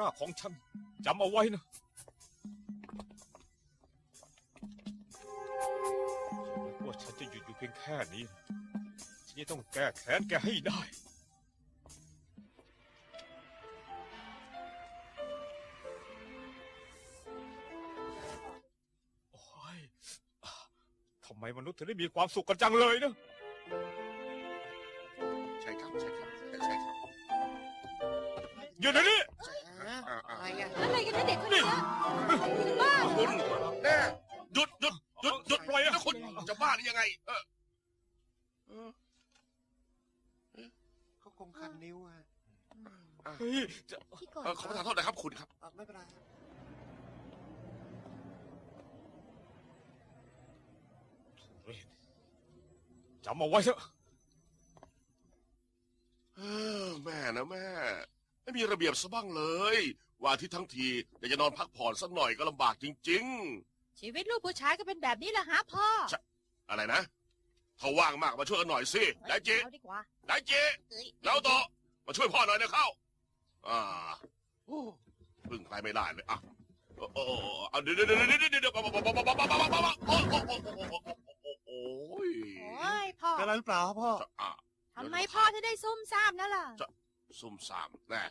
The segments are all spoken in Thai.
บากิราของฉันจำเอาไว้นะฉันนึกว่าฉันจะหยุดอยู่เพียงแค่นี้นะฉันจะต้องแก้แค้นแกให้ได้ โอ้ยทำไมมนุษย์ถึงได้มีความสุขกันจังเลยนะ ใช่ครับ ใช่ครับ ใช่ครับ หยุดเดี๋ยวนี้อ่าอ่าอะไร นะเด็กคนนี้บ้าคุณแน่หยุดหยุดหยุดหยุดปล่อยนะคุณจะบ้าหรือยังไงเออเออเขาคงคันนิ้วอะเฮ้ยจะพี่ก่อนเออขอประทานโทษนะครับคุณครับ อะไม่เป็นไรครับจำเอาไว้เถอะเออแม่นะแม่ ไม่มีระเบียบซะบ้างเลย ว่าที่ทั้งทีแต่จะนอนพักผ่อนสักหน่อยก็ลำบากจริงๆชีวิตลูกผู้ชายก็เป็นแบบนี้แหละฮะพ่ออะไรนะเขาว่างมากมาช่วยกันหน่อยสิไดจิเอาดีไดจิเอ้แล้วต่อมาช่วยพ่อหน่อยนะเข้า อ่าโอ้พึ่งใครไม่ได้เลยอะโอ้โอ้โอ้เอาเดี๋ยวเดี๋ยวเดี๋ยวเดี๋ยวเดี๋ยวเดี๋ยวโอ้โอ้โอ้โอ้โอ้โอ้โอ้ยโอ้ยพ่อเป็นอะไรหรือเปล่าครับพ่อ อะทำไมพ่อจะได้ซุ่มซ่ามนั่นล่ะ ซุ่มสามแน่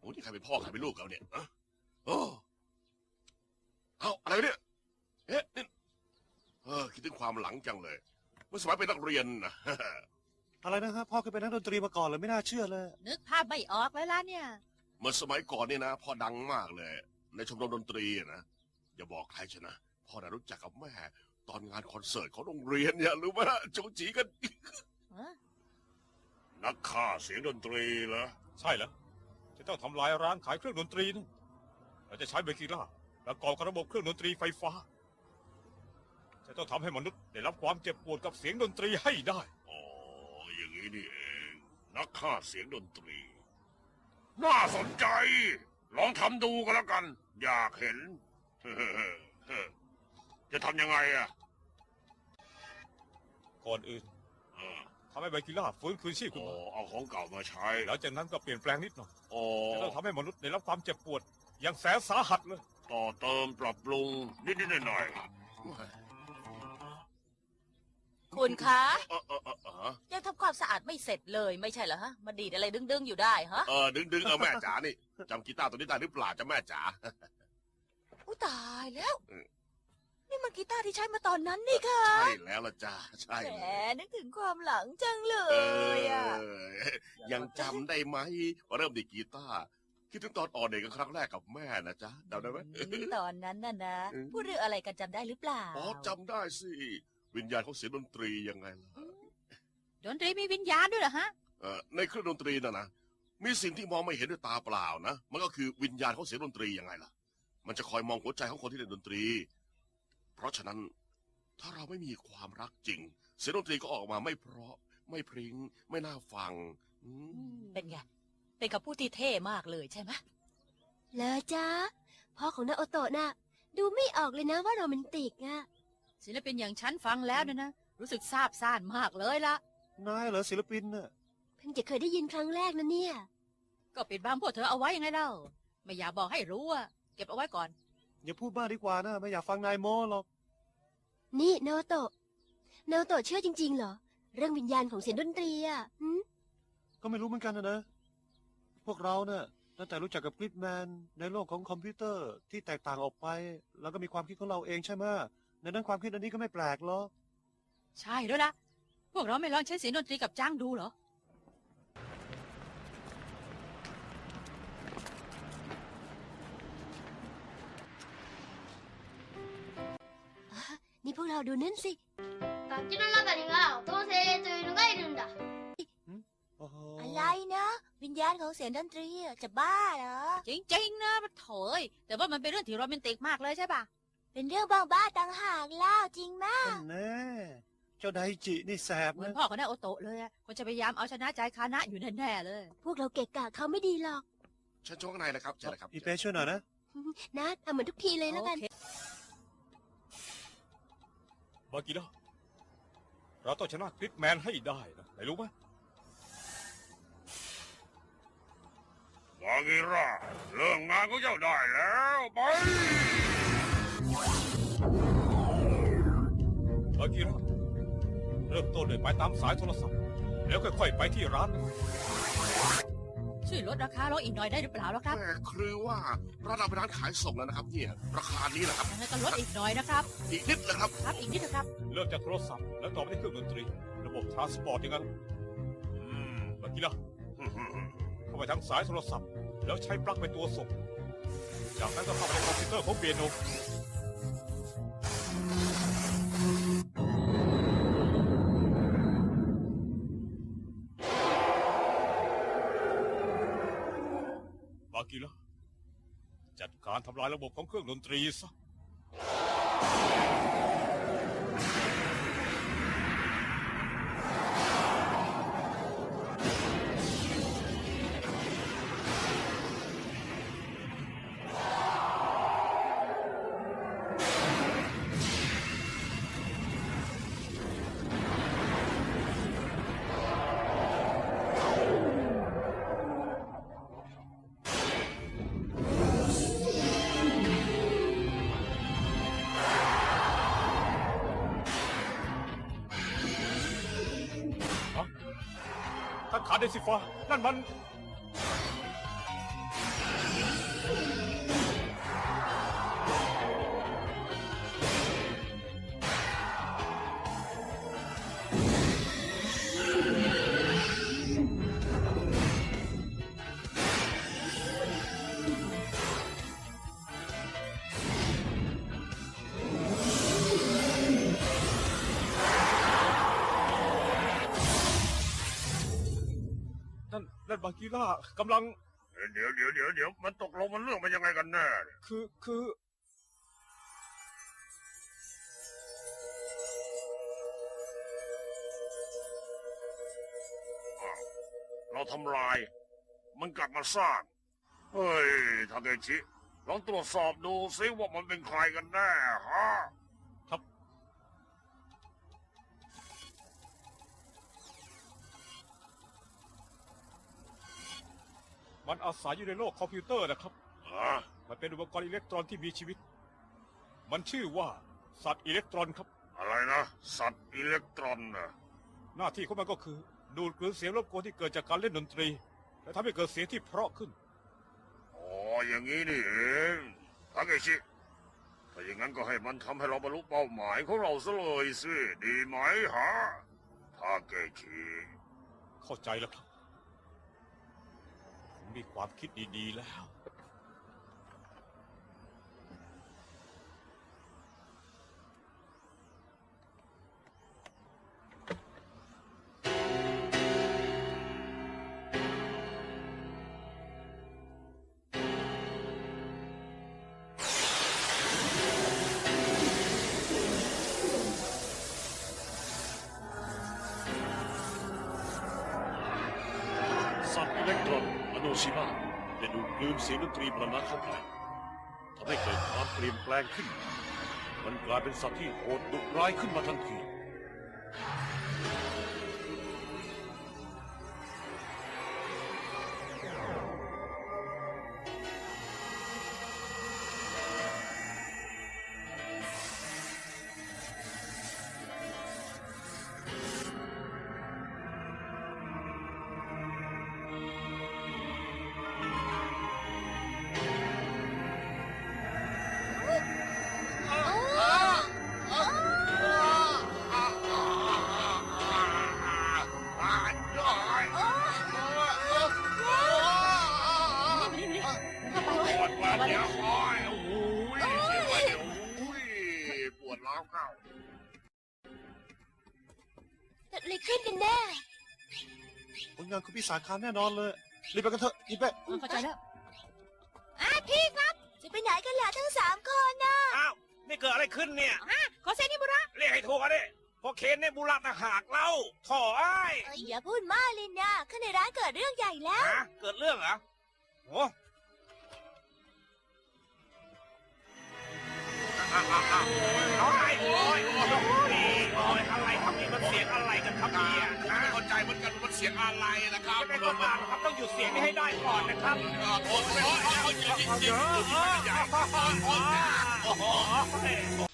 โอ้นี่ใครเป็นพ่อใครเป็นลูกเราเนี่ยอะโอ้เอาอะไรเนี่ยเอ๊ะนี่เออคิดถึงความหลังจังเลยเมื่อสมัยเป็นนักเรียนนะ อะไรนะครับพ่อเคยเป็นนักดนตรีมาก่อนเลยไม่น่าเชื่อเลย นึกภาพไม่ออกเลยล่ะเนี่ย เมื่อสมัยก่อนเนี่ยนะพ่อดังมากเลย ในชมรมดนตรีอะนะอย่าบอกใครชนะพ่อน่ะรู้จักกับแม่ ตอนงานคอนเสิร์ตของโรงเรียนเนี่ยรู้ไหมจูจีกันเออนักฆ่าเสียงดนตรีเหรอใช่แล้ว จะต้องทำลายร้านขายเครื่องดนตรีนะเราจะใช้เบกิล่าประกอบกับระบบเครื่องดนตรีไฟฟ้า จะต้องทำให้มนุษย์ได้รับความเจ็บปวดกับเสียงดนตรีให้ได้ อ๋อ อย่างนี้นี่เอง นักฆ่าเสียงดนตรี น่าสนใจ ลองทำดูก็แล้วกัน อยากเห็น จะทำยังไงอะก่อนอื่น เออ ทำให้เบกิล่าฟื้นคืนชีพขึ้นโอ้มาเอาของเก่ามาใช้หลังจากนั้นก็เปลี่ยนแปลงนิดหน่อยโอ้จะต้องทำให้มนุษย์ได้รับความเจ็บปวด อย่างแสนสาหัสเลย ต่อเติมปรับปรุงนิดๆหน่อยคุณคะๆเออเออเออเออยังทำความสะอาดไม่เสร็จเลยไม่ใช่เหรอฮะมาดีดอะไรดึงๆอยู่ได้ฮะเออดึงดึงๆเออแม่จ๋านี่จำกีตาร์ตัวนี้ได้หรือเปล่าจ้ะแม่จ๋า อุ้ตายแล้วเออ นี่มันกีตาร์ที่ใช้มาตอนนั้นนี่ค่ะใช่แล้วละจ้าใช่แหมเลยนึกถึงความหลังจังเลเอยอะอยังจำได้ไหมว่าเริ่มดีดกีตาร์คิดถึงตอนอ่อนเด็กกันครั้งแรกกับแม่นะจ๊ะจำได้ไหมตอนนั้นน่ะนะอืมพูดเรื่องอะไรกันจำได้หรือเปล่าอ๋อจำได้สิ วิญญาณของเสียงดนตรียังไงล่ะ ดนตรีมีวิญญาณด้วยเหรอฮะ เออในเครื่องดนตรีน่ะนะมีสิ่งที่มองไม่เห็นด้วยตาเปล่านะ มันก็คือวิญญาณของเสียงดนตรียังไงล่ะ มันจะคอยมองหัวใจของคนที่เล่นดนตรี เพราะฉะนั้นถ้าเราไม่มีความรักจริง เสียงดนตรีก็ออกมาไม่เพราะ ไม่พริ้ง ไม่น่าฟังอืมเป็นไง เป็นคำพูดที่เท่มากเลยใช่ไหมเลอจ้าพ่อของนาโอโตะน่ะ ดูไม่ออกเลยนะว่าโรแมนติกอะศิลปินอย่างฉันฟังแล้วเนี่ยนะ รู้สึกซาบซ่านมากเลยละนายเหรอศิลปินน่ะเพิ่งจะเคยได้ยินครั้งแรกนะเนี่ย ก็ปิดบังพวกเธอเอาไว้ยังไงเล่า ไม่อยากบอกให้รู้อะเก็บเอาไว้ก่อน อย่าพูดบ้ากดีกว่านะ ไม่อยากฟังนายโม้หรอก นี่นาโอโตะนาโอโตะเชื่อจริง ๆ เหรอ เรื่องวิญญาณของเสียงดนตรีอะหืมก็ไม่รู้เหมือนกันนะนะ พวกเราเนี่ยตั้งแต่รู้จักกับกริปแมนในโลกของคอมพิวเตอร์ที่แตกต่างออกไป แล้วก็มีความคิดของเราเองใช่ไหมในนั้นความคิดอันนี้ก็ไม่แปลกหรอก ใช่ด้วยละพวกเราไม่ลองใช้เสียงดนตรีกับจ้างดูเหรอ นี่พวกเราดูนั่นสิ 楽器の中には音の精霊というのがいるんだ โอ้โห อะไรนะ วิญญาณของเสียงดนตรีอะจะบ้าเหรอ จริงๆนะมันโถยแต่ว่ามันเป็นเรื่องที่โรแมนติกมากเลยใช่ปะ เป็นเรื่องบ้าบ้าๆต่างหากเล่าจริงมาก นั่นแน่เจ้าไดจินี่แสบ เหมือน นะ พ่อของนาโอโตะเลยอะคนจะพยายามเอาชนะใจคานะอยู่แน่ๆเลย พวกเราเกะกะเขาไม่ดีหรอก ฉันชงข้างในนะครับใช่เลยครับ อีเป้ช่วยหน่อยนะ นะเอาเหมือนทุกทีเลยแล้วกัน โอเค บากิล่าเราต้องชนะคริสแมนให้ได้นะไหนรู้ไหมบากิราเริ่มงานของเจ้าได้แล้วไปบากิระเริ่มต้นด้วยไปตามสายโทรศัพท์ แล้วค่อยๆไปที่ร้าน ช่วยลดราคาลงอีกหน่อยได้หรือเปล่าล่ะครับแม่คือว่าร้านเราเป็นร้านขายส่งแล้วนะครับเนี่ยราคานี้แหละครับงั้นก็ลดอีกหน่อยนะครับ อีกนิดนะครับ ครับอีกนิดนะครับ เริ่มจากโทรศัพท์แล้วต่อไปที่เครื่องดนตรี ระบบทรานสปอร์ตอย่างนั้นอืมบากิระเข้าไปทางสายโทรศัพท์ แล้วใช้ปลั๊กเป็นตัวส่งจากนั้นก็เข้าไปในคอมพิวเตอร์ของเปียโน ทำลายระบบของเครื่องดนตรีซะ ท่านข กิล่ากำลัง เดี๋ยวเดี๋ยวเดี๋ยวเดี๋ยวมันตกลงมันเรื่องมันยังไงกันแน่เนี่ยคือคือเราทำลาย มันกลับมาสร้าง เฮ้ยทาเกชิลองตรวจสอบดูซิว่ามันเป็นใครกันแน่ฮะ มันอาศัยอยู่ในโลกคอมพิวเตอร์นะครับฮะมันเป็นอุปกรณ์อิเล็กตรอนที่มีชีวิต มันชื่อว่าสัตว์อิเล็กตรอนครับ อะไรนะ สัตว์อิเล็กตรอนนะหน้าที่ของมันก็คือ ดูดกลืนเสียงรบกวนที่เกิดจากการเล่นดนตรี และทำให้เกิดเสียงที่เพราะขึ้น อ๋อ อย่างนี้นี่เองทาเกชิถ้าอย่างนั้นก็ให้มันทำให้เราบรรลุเป้าหมายของเราซะเลยสิ ดีไหมฮะทาเกชิเข้าใจแล้วครับผ มีความคิดดีๆแล้ว โนชิมาได้ดูดกลืนเสียงดนตรีมรณะเข้าไปทำให้เกิดความเปลี่ยนแปลงขึ้น มันกลายเป็นสัตว์ที่โหดดุร้ายขึ้นมาทันที วดมาเดี๋ยโอ้ยโอ้ยเสียงมาเดี๋ยวโอ้ยปวดร้าวเข้าเกิดอะไรขึ้นกันแน่ผลงานคุณพี่สาคาแน่นอนเลยรีบไปกันเถอะรีบไปเออเข้าใจแล้วพี่ครับจะไปไหนกันล่ะทั้งสามคนนะอ้าวนี่เกิดอะไรขึ้นเนี่ย ฮะขอเซนิบุระเรียกให้ถูกอะดิพอเคนเนี่ยบุรัตหากเล่าถ่อไอ้ายอย่าพูดมากเลยนะข้างในร้านเกิดเรื่องใหญ่แล้ว ฮะเกิดเรื่องเหรอโอ้ โอ้ยโอ้ยโอ้ยโอ้ยโอ้ยอะไรครับนี่มันเสียงอะไรกันครับนะผมไม่เข้าใจเหมือนกันว่ามันเสียงอะไรนะครับยังไงก็ตามครับต้องหยุดเสียงนี้ให้ได้ก่อนนะครับโอ้ยโอ้ยโอ้ยจริงจริงจริงใหญ่โอ้โห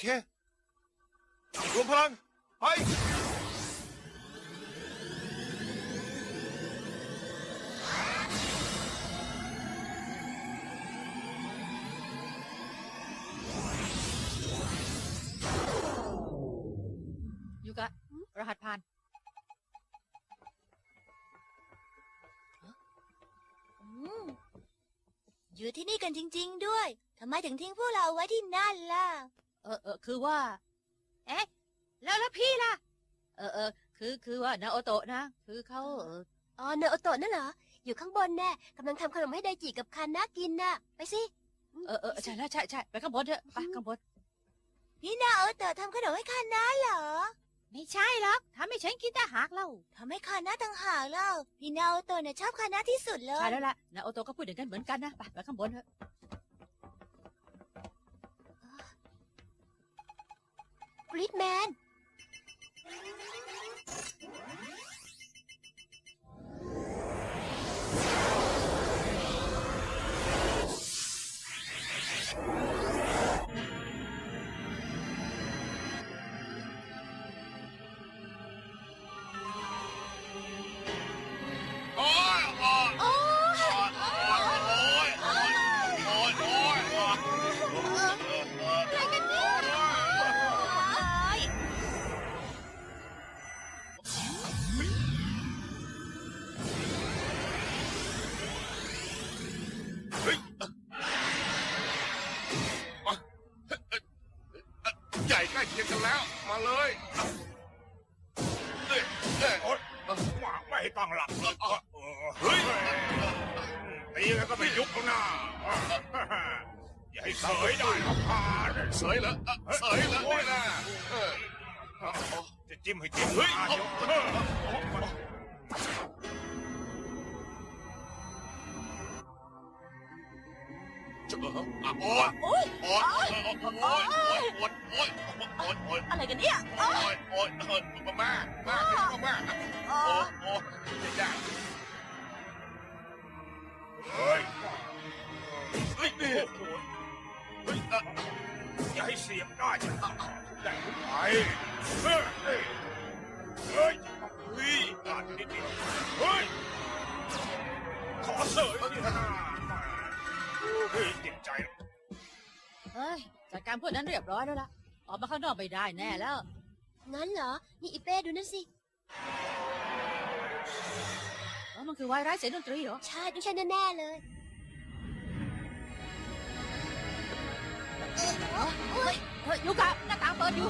เค รวมพลัง ไป ยูกะรหัสผ่าน อืมอยู่ที่นี่กันจริง ๆ ด้วย ทำไมถึงทิ้งพวกเราไว้ที่นั่นล่ะ เออเออคือว่า เอ๊ะ แล้วแล้วพี่ล่ะ เออเออคือคือว่านาโอโตะนะ คือเขาเอออ๋อเนโอโตะนั่นเหรอ อยู่ข้างบนแน่กำลังทำขนมให้ไดจิกับคานน่ากินน่ะ ไปสิ เออเออใช่แล้วใช่ใช่ไปข้างบนเถอะไปข้างบนพี่นาโอโตะทำขนมให้คานน่าเหรอ ไม่ใช่หรอกทำให้ฉันกินแต่หากเล่าทำให้คานน่าต่างหากเล่าพี่นาโอโตะน่ะชอบคานน่าที่สุดเลใช่ยแล้วล่ะนาโอโตะก็พูดอย่างนั้นเหมือนกันนะ ไปไปข้างบนเถอะ กริดแมน ตั้งหลักเลยเฮ้ยตีแล้วก็ไม่ยุบเอาหน้าอย่าให้เสยได้หรอกพาเนี่ยเสยเหรอเสยเหรอนี่นะจะจิ้มให้จิ้มเฮ้ย โอ๊ยโอ๊ยโอ๊ยโอ๊ยโอ๊ยโอ๊ยโอ๊ยโอ๊ยโอ๊ยอะไรกันเนี่ยโอ๊ยโอ๊ยโอ๊ยมาม่ามาม่ามาม่าโอ๊ยโอ๊ยอย่าเฮ้ยเฮ้ยนี่เฮ้ยอย่าให้เสียบได้จะได้ทุกไปเฮ้ยเฮ้ยเฮ้ยเฮ้ยอ่านนิดเดียวเฮ้ยขอเสยที่หน้า ดการพวกนั้นเรียบร้อยแล้วล่ะ ออกมาข้างนอกไม่ได้แน่แล้ว งั้นเหรอ นี่อีเป้ดูนั่นสิแล้วมันคือวายร้ายเสียงดนตรีเหรอ ใช่ต้องใช่แน่ๆเลยโอ๊ยเฮ้ยยูกะหน้าต่างเปิดอยู่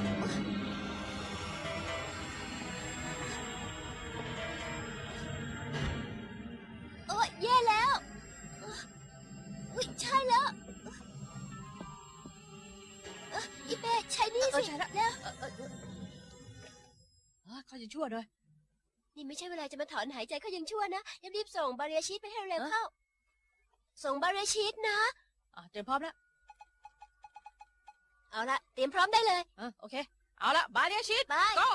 ชั่วเลยนี่ไม่ใช่เวลาจะมาถอนหายใจเขายังชั่วนะรีบๆส่งบาเรียชีตไปให้เร็วเอ้อเข้า ส่งบาเรียชีตนะ อะเตรียมพร้อมแล้วเอาละเตรียมพร้อมได้เลยเออโอเค เอาละบาเรียชีตไปก็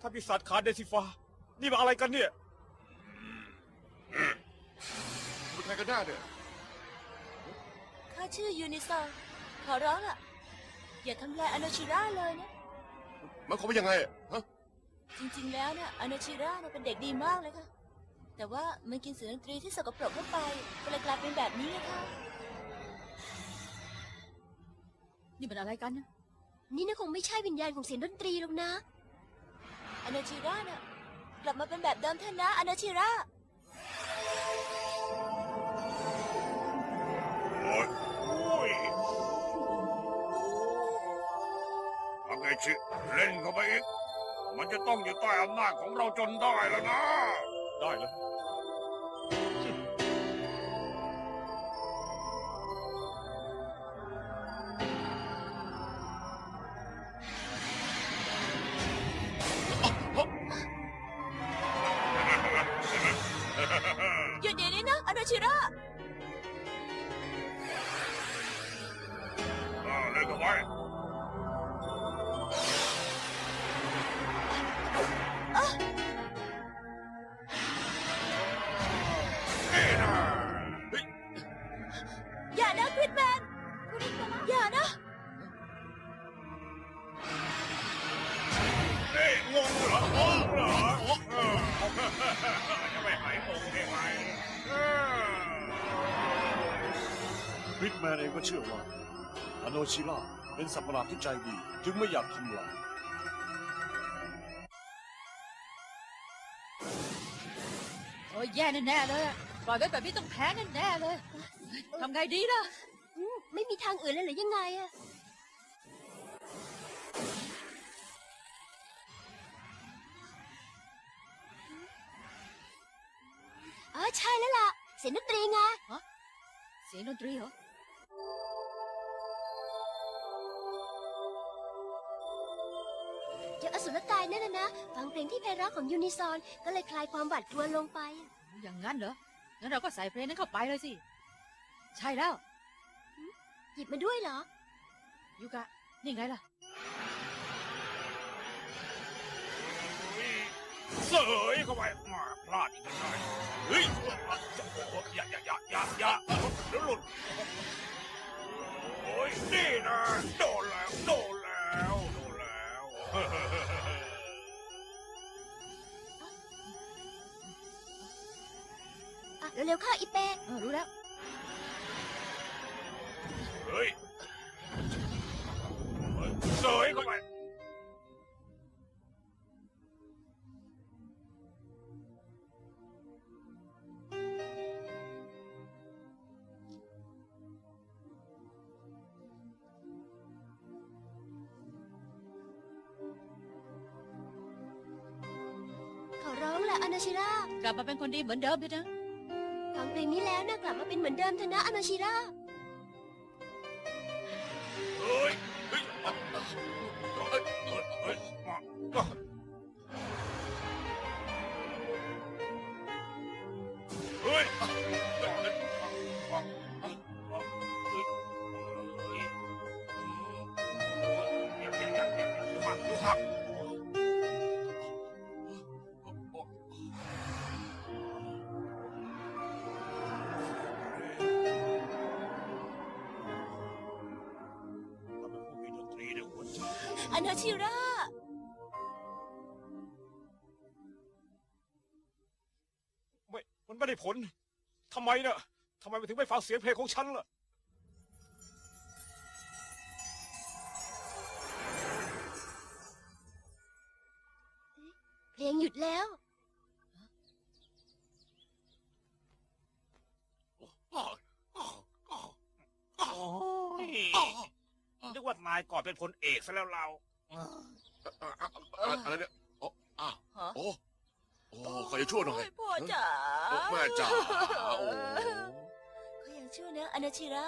ถ้าปีศาจขาดเดซิฟ้านี่มันอะไรกันเนี่ยเป็นใครกันแน่เนี่ยข้าชื่อยูนิซองขอร้องล่ะ อย่าทำลายอโนชิระเลยนะ มันเขามว่ายังไงอะฮะจริงๆ แล้วเนี่ยอโนชิระเนี่ยเป็นเด็กดีมากเลยค่ะ แต่ว่ามันกินเสียงดนตรีที่สกปรกเข้าไปก็เลยกลายเป็นแบบนี้ไงคะนี่มันอะไรกันนะนี่นะคงไม่ใช่วิญญาณของเสียงดนตรีหรอกนะ อนาชิระน่ะกลับมาเป็นแบบเดิมเถอะนะอนาชิระโอ้ยโอ้ยทาเกชิเล่นเข้าไปอีก มันจะต้องอยู่ใต้อำนาจของเราจนได้แล้วนะ ได้เลย คริสแมนเองก็เชื่อว่าอโนชิล่าเป็นสัตว์ประหลาดที่ใจดี จึงไม่อยากทำลายโอ้ยแย่แน่ๆเลยอะปล่อยไว้แบบนี้ต้องแพ้แน่ๆเลยทำไงดีล่ะ อืมไม่มีทางอื่นเลยหรือยังไงอะอ๋อใช่แล้วล่ะ เสียงดนตรีไง เสียงดนตรีเหรอ เจ้าอสุรกายนั่นนะนะฟังเพลงที่ไพเราะของยูนิซอนก็เลยคลายความหวาดกลัวลงไป อย่างนั้นเหรอ งั้นเราก็ใส่เพลงนั้นเข้าไปเลยสิ ใช่แล้ว หยิบมาด้วยเหรอ ยูกะ นี่ไงล่ะ เสยเข้าไปมาพลาดอีกแล้วเฮ้ยอย่าอย่าอย่าอย่าอย่าเดี๋ยวหลุดโอ้ ยนี่นะโดนแล้วโดนแล้วโดนแล้ว อะเร็วๆเข้าอีเป้เออรู้แล้ว เฮ้ยเสยเข้าไป อร้องละอนาชิระกลับมาเป็นคนดีเหมือนเดิมเลยนะ ฟังเพลงนี้แล้วนะกลับมาเป็นเหมือนเดิมเถอะนะอนาชิระ อนาชิระไม่มันไม่ได้ผลทำไมเนะ่ะทำไมมันถึงไม่ฟังเสียงเพลงของฉันล่ะ เพลงหยุดแล้ว นึ กว่านายก่อนเป็นพลเอกซะแล้วเรา อะไรเนี่ยโอ้อ้าวฮะ โอ้โอ้ขอจะช่วยหน่อยโพ่อจ๋าโอ้แม่จ๋าโอ้เขายังชั่วนะอนาชิระ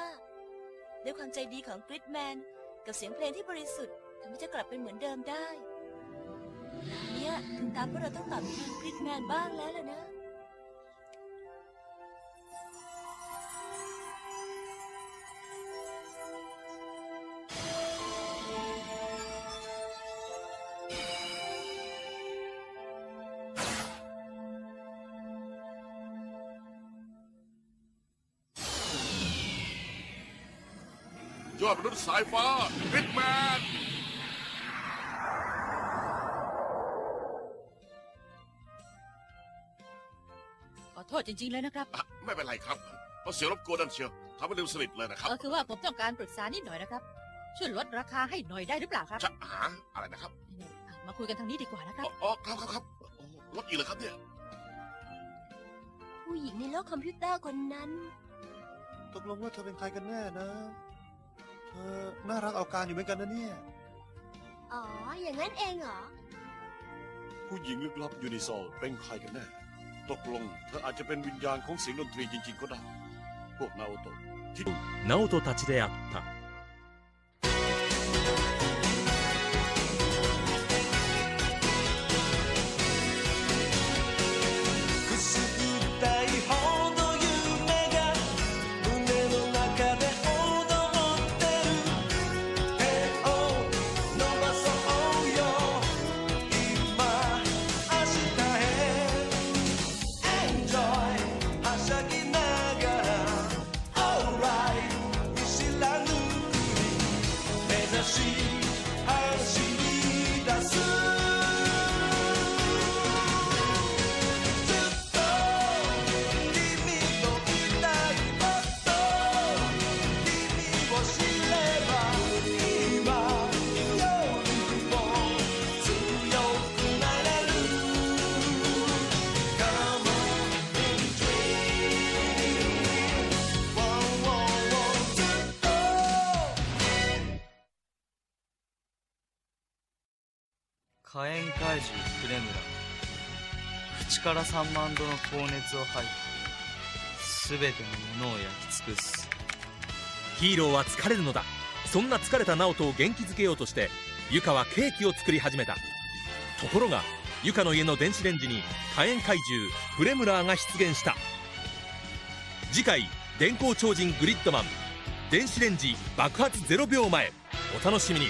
ด้วยความใจดีของกริดแมน กับเสียงเพลงที่บริสุทธิ์ทำให้เจะกลับเป็นเหมือนเดิมได้ เนี่ยถึงตามพวกเราต้องตอบแทนกริดแมนบ้างแล้วล่ะนะ มนุษย์สายฟ้าบิดแมน ขอโทษจริง ๆ เลยนะครับ อะไม่เป็นไรครับ เพราะเสียงรบกวนนั่นเชียวทำให้ลืมสนิทเลยนะครับเออคือว่าผมต้องการปรึกษานิดหน่อยนะครับ ช่วยลดราคาให้หน่อยได้หรือเปล่าครับจะหาอะไรนะครับเนี่ยๆอะมาคุยกันทางนี้ดีกว่านะครับ อ๋ออ๋อครับครับครับโอ้รถอีกเหรอครับเนี่ย ผู้หญิงในโลกคอมพิวเตอร์คนนั้น ตกลงว่าเธอเป็นใครกันแน่นะ เธอน่ารักเอาการอยู่เหมือนกันนะเนี่ย อ๋อ อย่างนั้นเองเหรอ ผู้หญิงลึกลับยูนิซอลเป็นใครกันแน่ ตกลงเธออาจจะเป็นวิญญาณของเสียงดนตรีจริง ๆ ก็ได้ พวกนาโอโตะที่ ナオトたちであった 火炎怪獣フレムラ口から3万度の高熱を吐いて全てのものを焼き尽くす。ヒーローは疲れるのだ。そんな疲れたナオトを元気づけようとしてユカはケーキを作り始めた。ところがユカの家の電子レンジに火炎怪獣フレムラーが出現した。次回電光超人グリッドマン。電子レンジ爆発0秒前。お楽しみに。